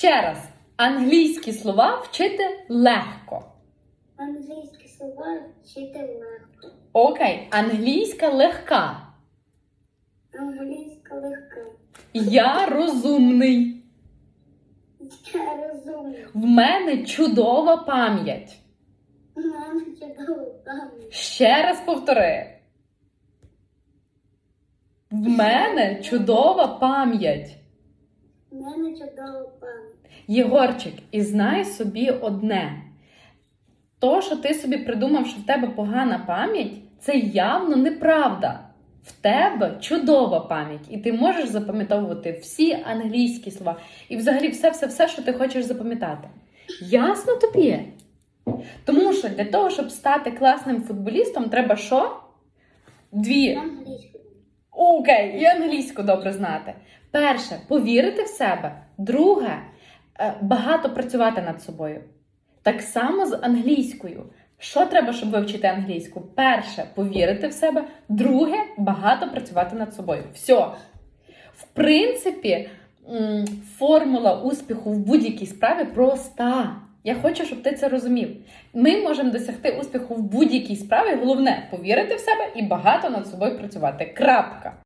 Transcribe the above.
Ще раз. Англійські слова вчити легко. Англійські слова вчити легко. Окей, англійська легка. Англійська легка. Я розумний. Я розумна. В мене чудова пам'ять. Мама чудово пам'ять. Ще раз повтори. В мене чудова пам'ять. Мене чудова пам'ять. Єгорчик, і знай собі одне. То, що ти собі придумав, що в тебе погана пам'ять, це явно неправда. В тебе чудова пам'ять, і ти можеш запам'ятовувати всі англійські слова і взагалі все-все-все, що ти хочеш запам'ятати. Ясно тобі? Тому що для того, щоб стати класним футболістом, треба що? Дві. Окей, і англійську добре знати. Перше, повірити в себе. Друге, е, багато працювати над собою. Так само з англійською. Що треба, щоб вивчити англійську? Перше, повірити в себе. Друге, багато працювати над собою. Все. В принципі, формула успіху в будь-якій справі проста. Я хочу, щоб ти це розумів. Ми можемо досягти успіху в будь-якій справі. Головне повірити в себе і багато над собою працювати. Крапка.